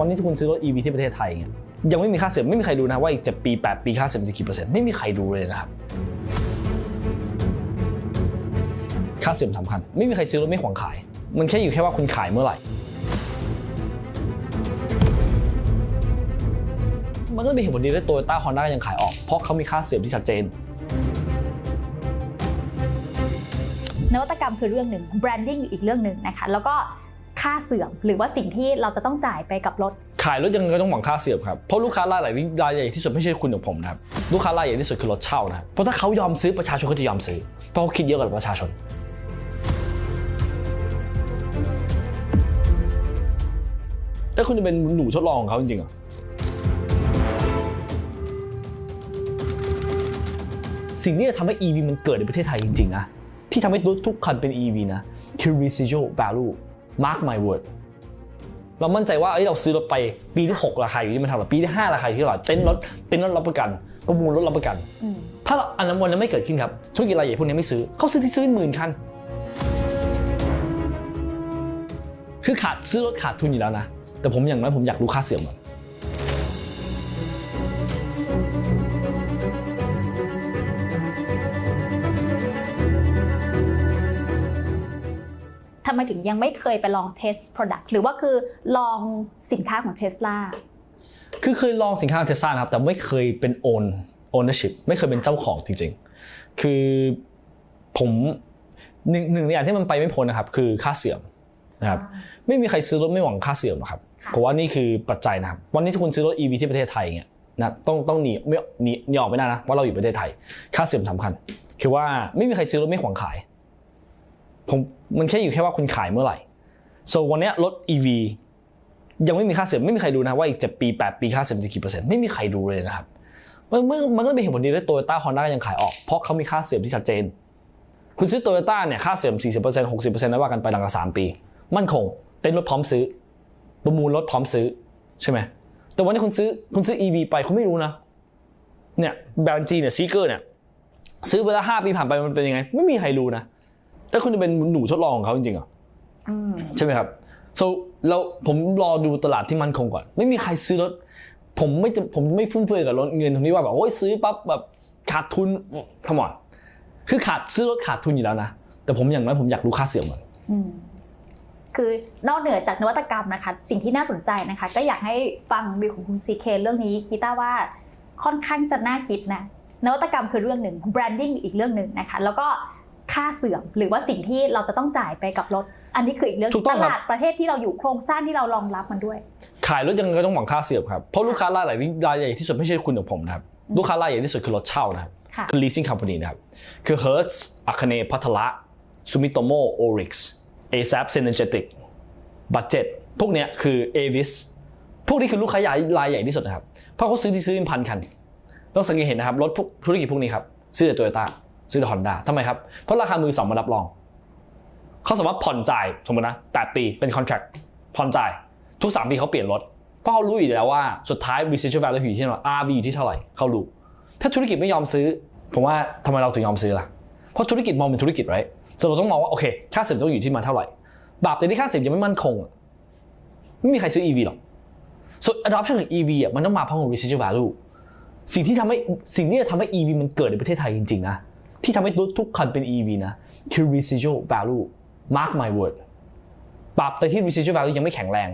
วันนี้ที่คุณซื้อรถ EV ที่ประเทศไทยเนี่ยยังไม่มีค่าเสื่อมไม่มีใครรู้นะว่าอีก7ปี8ปีค่าเสื่อมจะกี่เปอร์เซ็นต์ไม่มีใครรู้เลยนะครับค่าเสื่อมสำคัญ ไม่มีใครซื้อรถไม่หวังขาย มันแค่อยู่แค่ว่าคุณขายเมื่อไหร่ มันก็เป็นเหตุผลดีที่โตโยต้าฮอนด้ายังขายออก เพราะเขามีค่าเสื่อมที่ชัดเจน นวัตกรรมคือเรื่องหนึ่ง branding อีกเรื่องหนึ่งนะคะแล้วก็ ค่าเสื่อม หรือว่าสิ่งที่เราจะต้องจ่ายไปกับรถ ขายรถยังไงก็ต้องหวังค่าเสื่อมครับ เพราะลูกค้ารายใหญ่รายใหญ่ที่สุดไม่ใช่คุณกับผมนะครับ ลูกค้ารายใหญ่ที่สุดคือรถเช่านะครับเพราะถ้าเขายอมซื้อประชาชนก็จะยอมซื้อ เพราะเขาคิดเยอะกว่าประชาชน แต่คุณจะเป็นหนูทดลองของเขาจริงๆเหรอสิ่งที่จะทำให้ EV มันเกิดในประเทศไทยจริงๆนะที่ทำให้รถทุกคันเป็น EV นะคือ residual value mark my word เรามั่นใจว่าเอ้ยเราซื้อรถไปปีที่ 6 ราคาอยู่ที่มันเท่าไหร่ปีที่ 5 ราคาอยู่ที่เท่าไหร่เต็นท์รถเต็นท์รถรับประกัน ประมูลรถรับประกันอืมถ้าอันนั้นวันนั้นไม่เกิดขึ้นครับธุรกิจรายใหญ่พวกนี้ไม่ซื้อเขาซื้อที่ซื้อหมื่นคันคือขาดซื้อรถขาดทุนอยู่แล้วนะ แต่ผมอย่างน้อยผมอยากรู้ค่าเสื่อมก่อน ทำไมถึงยังไม่เคยไปลองเทส product หรือว่าคือลองสินค้าของ Tesla คือเคยลองสินค้าเทสซานะครับ แต่ไม่เคยเป็น own ownership ไม่เคยเป็นเจ้าของจริงๆ คือผมหนึ่งหนึ่งในอย่างที่มันไปไม่พ้นนะครับ คือค่าเสื่อมนะครับไม่มีใครซื้อรถไม่หวังค่าเสื่อมหรอกครับค่ะเพราะว่านี่คือปัจจัยนะครับวันนี้ที่คุณซื้อรถ EV ที่ประเทศไทยเนี่ยนะครับต้องต้องหนีไม่หนีหนีออกไม่ได้นะว่าเราอยู่ประเทศไทย ค่าเสื่อมสำคัญ คือว่าไม่มีใครซื้อรถไม่หวังขาย ผมมันแค่อยู่แค่ว่าคุณขายเมื่อไหร่ so วันนี้รถ EV ยังไม่มีค่าเสื่อมไม่มีใครรู้นะว่าอีก7ปี8ปีค่าเสื่อมจะกี่เปอร์เซ็นต์ไม่มีใครรู้เลยนะครับมันมันมันก็เป็นเหตุผลดีที่โตโยต้าฮอนด้ายังขายออกเพราะเขามีค่าเสื่อมที่ชัดเจน คุณซื้อโตโยต้าเนี่ยค่าเสื่อม 40% 60%นะว่ากันไปหลังจาก3ปี มั่นคงเต็นรถพร้อมซื้อ ประมูลรถพร้อมซื้อใช่ไหมแต่วันนี้คุณซื้อคุณซื้อ EV ไปคุณไม่รู้นะเนี่ยแบรนด์จีเนี่ยซีเกอร์เนี่ยซื้อไปแล้ว5ปีผ่านไปมันเป็นยังไง ไม่มีใครรู้นะ แต่คุณจะเป็นหนูทดลองของเขาจริงๆเหรออืมใช่ไหมครับ so เราผมรอดูตลาดที่มั่นคงก่อน ไม่มีใครซื้อรถ ผมไม่จะผมไม่ฟุ่มเฟือยกับรถเงินตรงนี้ว่าแบบโอ้ยซื้อปั๊บแบบขาดทุนขมอนคือขาดซื้อรถขาดทุนอยู่แล้วนะ แต่ผมอย่างน้อยผมอยากรู้ค่าเสื่อมก่อนอืมคือนอกเหนือจากนวัตกรรมนะคะ สิ่งที่น่าสนใจนะคะ ก็อยากให้ฟังวิวของคุณซีเคเรื่องนี้กีตาร์ว่าค่อนข้างจะน่าคิดนะนวัตกรรมคือเรื่องหนึ่ง branding อีกเรื่องหนึ่งนะคะ แล้วก็ ค่าเสื่อม หรือว่าสิ่งที่เราจะต้องจ่ายไปกับรถ อันนี้คืออีกเรื่องถูกต้องตครับลาดประเทศที่เราอยู่โครงสร้างที่เรารองรับมันด้วย ขายรถยังไงก็ต้องหวังค่าเสื่อมครับเพราะลูกค้ารายใหญ่รายใหญ่ที่สุดไม่ใช่คุณกับผมนะครับลูกค้ารายใหญ่ที่สุดคือรถเช่านะครับค่ะคือ leasing company นะครับ คือ Hertz Akane พัทละ Sumitomo Orix ASAP Synergetic Budget พวกเนี้ยคือ Avis พวกนี้คือลูกค้าใหญ่รายใหญ่ที่สุดนะครับ เพราะเขาซื้อที่ซื้อเป็นพันคันเราสังเกตเห็นนะครับ รถพวกธุรกิจพวกนี้ครับ ซื้อแต่โตโยต้า ซื้อฮอนด้าทำไมครับ เพราะราคามือสองมารับรอง เขาสามารถผ่อนจ่ายสมมตินะ8ปีเป็น contract ผ่อนจ่ายทุก3ปีเขาเปลี่ยนรถเพราะเขารู้อยู่แล้วว่าสุดท้าย residual value อยู่ที่เท่าไหร่ RV อยู่ที่เท่าไหร่เขารู้ ถ้าธุรกิจไม่ยอมซื้อ ผมว่าทำไมเราถึงยอมซื้อล่ะเพราะธุรกิจมองเป็นธุรกิจไรส่วนเราต้องมองว่าโอเคค่าเสื่อมต้องอยู่ที่มันเท่าไหร่บาปแต่ที่ค่าเสื่อมยังไม่มั่นคงไม่มีใครซื้อ EV หรอกส่วน adoption ของ EV อะมันต้องมาพร้อมกับ residual value สิ่งที่ทำให้สิ่งที่จะทำให้ EV มันเกิดในประเทศไทยจริงๆนะ ที่ทำให้รถทุกคันเป็น EV นะ คือ residual value mark my word ปรับแต่ที่ residual value ยังไม่แข็งแรง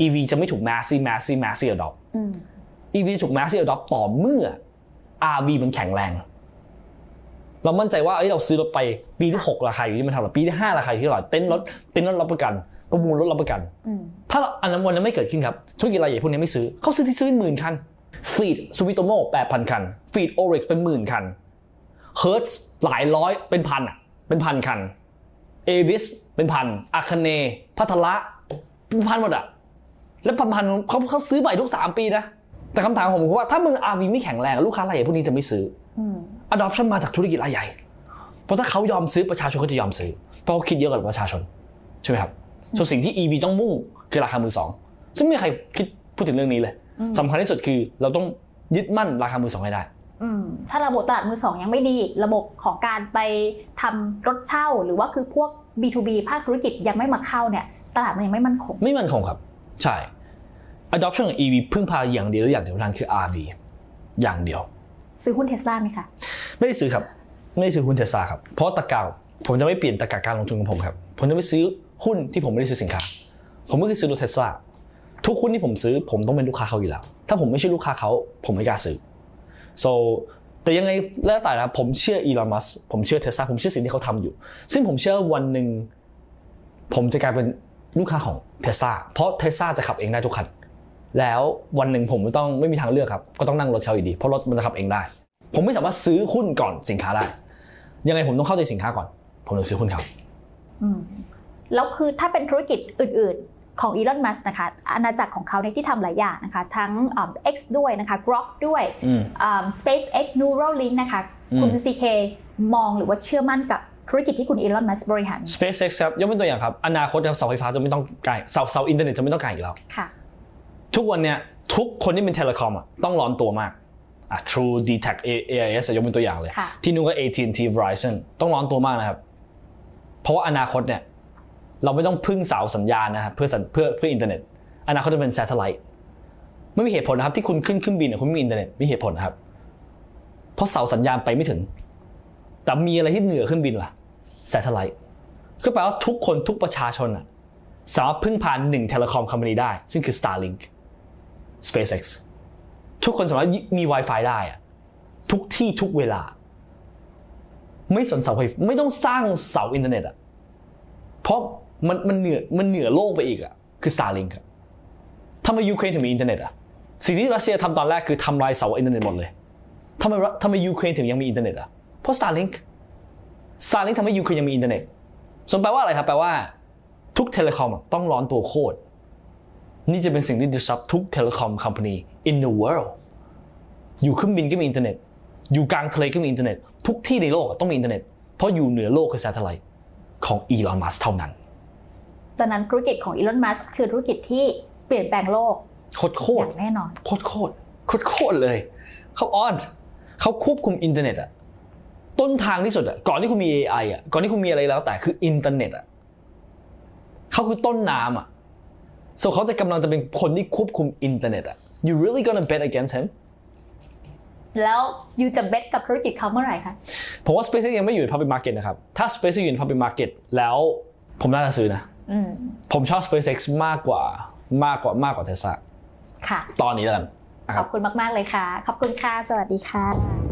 EV จะไม่ถูก massive massive massive adopt อืม EV ถูก massive adopt ต่อเมื่อ RV มันแข็งแรง เรามั่นใจว่าเอ้ยเราซื้อรถไปปีที่ 6 ราคาอยู่ที่มันเท่าไหร่ปีที่ 5 ราคาอยู่ที่เท่าไหร่เต็นท์รถเต็นท์รถรับประกันประมูลรถรับประกันอืมถ้าอันนั้นวันนั้นไม่เกิดขึ้นครับธุรกิจรายใหญ่พวกนี้ไม่ซื้อเขาซื้อที่ซื้อหมื่นคันฟีดซูวิโตโมแปดพันคันฟีดโอเร็กซ์เป็นหมื่นคัน เฮิร์ตหลายร้อยเป็นพันอะเป็นพันคันเอวิสเป็นพันอาคเนพัทละเป็นพันหมดอะแล้วพันพันเขาเขาซื้อใหม่ทุก 3 ปีนะ แต่คำถามของผมคือว่าถ้ามึง RV ไม่แข็งแรงลูกค้ารายใหญ่พวกนี้จะไม่ซื้ออืม adoption มาจากธุรกิจรายใหญ่ เพราะถ้าเขายอมซื้อประชาชนก็จะยอมซื้อ เพราะเขาคิดเยอะกว่าประชาชนใช่ไหมครับส่วนสิ่งที่ EV ต้องมุ่งคือราคามือสองซึ่งไม่มีใครคิดพูดถึงเรื่องนี้เลยสำคัญที่สุดคือเราต้องยึดมั่นราคามือสองให้ได้อืม ถ้าระบบตลาดมือสองยังไม่ดี ระบบของการไปทำรถเช่า หรือว่าคือพวก B2B ภาคธุรกิจยังไม่มาเข้าเนี่ยตลาดมันยังไม่มั่นคง ไม่มั่นคงครับ ใช่ adoption ของ EV พึ่งพาอย่างเดียวหรืออย่างเดียวเท่านั้นคือ RV อย่างเดียว ซื้อหุ้นเทสลาไหมคะ ไม่ได้ซื้อครับ ไม่ได้ซื้อหุ้นเทสลาครับ เพราะตะกาผมจะไม่เปลี่ยนตะกาการลงทุนของผมครับ ผมจะไม่ซื้อหุ้นที่ผมไม่ได้ซื้อสินค้า ผมไม่เคยซื้อรถเทสลาทุกหุ้นที่ผมซื้อ ผมต้องเป็นลูกค้าเขาอยู่แล้ว ถ้าผมไม่ใช่ลูกค้าเขา ผมไม่กล้าซื้อ so แต่ยังไงแล้วแต่นะผมเชื่ออีลอนมัสผมเชื่อเทสลาผมเชื่อสิ่งที่เขาทำอยู่ ซึ่งผมเชื่อวันหนึ่งผมจะกลายเป็นลูกค้าของเทสลาเพราะเทสลาจะขับเองได้ทุกคัน แล้ววันหนึ่งผมไม่ต้องไม่มีทางเลือกครับ ก็ต้องนั่งรถเขาอยู่ดี เพราะรถมันจะขับเองได้ ผมไม่สามารถซื้อหุ้นก่อนสินค้าได้ ยังไงผมต้องเข้าใจสินค้าก่อน ผมถึงซื้อหุ้นเขาอืมแล้วคือถ้าเป็นธุรกิจอื่น ของอีลอนมัสนะคะอาณาจักรของเขาในยที่ทำหลายอย่างนะคะ ทั้งอ่า X ด้วยนะคะ Grok ด้วยอืมอ่า SpaceX Neuralink นะคะอืมคุณ CK มองหรือว่าเชื่อมั่นกับธุรกิจที่คุณอีลอนมัสบริหาร SpaceX ครับยกเป็นตัวอย่างครับ อนาคตครับเสาไฟฟ้าจะไม่ต้องไกลเสาเสาอินเทอร์เน็ตจะไม่ต้องไกลอีกแล้วค่ะ ทุกวันเนี้ยทุกคนที่เป็นเทเลคอมอะต้องร้อนตัวมากอะ True d t a c AIS อะยกเป็นตัวอย่างเลยค่ะที่นู้นก็ AT&T Verizon ต้องร้อนตัวมากนะครับ เพราะว่าอนาคตเนี่ย เราไม่ต้องพึ่งเสาสัญญาณนะครับเพื่อเพื่อเพื่ออินเทอร์เน็ตอนาคตจะเป็น satellite ไม่มีเหตุผลนะครับที่คุณขึ้นเครื่องบินคุณมีอินเทอร์เน็ตไม่มีเหตุผลนะครับ เพราะเสาสัญญาณไปไม่ถึง แต่มีอะไรที่เหนือเครื่องบินล่ะ satellite ก็แปลว่าทุกคนทุกประชาชนอะสามารถพึ่งพาหนึ่งเทเลคอมคอมพานีได้ ซึ่งคือ Starlink SpaceX ทุกคนสามารถมี Wi-Fi ได้อะทุกที่ทุกเวลา ไม่สนเสาไฟไม่ต้องสร้างเสาอินเทอร์เน็ตอะเพราะ มันมันเหนือมันเหนือโลกไปอีกอะคือ Starlink อะทำไมยูเครนถึงมีอินเทอร์เน็ตอะสิ่งที่รัสเซียทำตอนแรกคือทำลายเสาอินเทอร์เน็ตหมดเลยทำไมทำไมยูเครนถึงยังมีอินเทอร์เน็ตอะเพราะ Starlink Starlink ทำให้ยูเครนยังมีอินเทอร์เน็ตส่วนแปลว่าอะไรครับแปลว่า ทุกเทเลคอมต้องร้อนตัวโคตรนี่จะเป็นสิ่งที่ disrupt ทุก telecom company in the world อยู่เครื่องบินก็มีอินเทอร์เน็ต อยู่กลางทะเลก็มีอินเทอร์เน็ต ทุกที่ในโลกต้องมีอินเทอร์เน็ต เพราะอยู่เหนือโลกคือ satellite ของ Elon Musk เท่านั้น ดังนั้นธุรกิจของอีลอนมัสคือธุรกิจที่เปลี่ยนแปลงโลกโคตรโคอตรย่างแน่นอนโคตรโคตรโคตรโคตรเลยเขาออนเขาควบคุมอินเทอร์เน็ตอะต้นทางที่สุดอะก่อนที่คุณมี AI อะก่อนที่คุณมีอะไรแล้วแต่คืออินเทอร์เน็ตอะเขาคือต้นน้ำอะส่วนเขาจะกำลังจะเป็นคนที่ควบคุมอินเทอร์เน็ตอะ you really gonna bet against him แล้วยูจะเบสกับธุรกิจเขาเมื่อไหร่คะ ผมว่า SpaceX ยังไม่อยู่ใน public market นะครับ ถ้า SpaceX อยู่ใน public market แล้วผมน่าจะซื้อนะอืม ผมชอบ SpaceX มากกว่ามากกว่ามากกว่า Tesla ค่ะ ตอนนี้แล้วกันนะขครัอบบคุณมาก ๆ เลยค่ะ ขอบคุณค่ะ สวัสดีค่ะ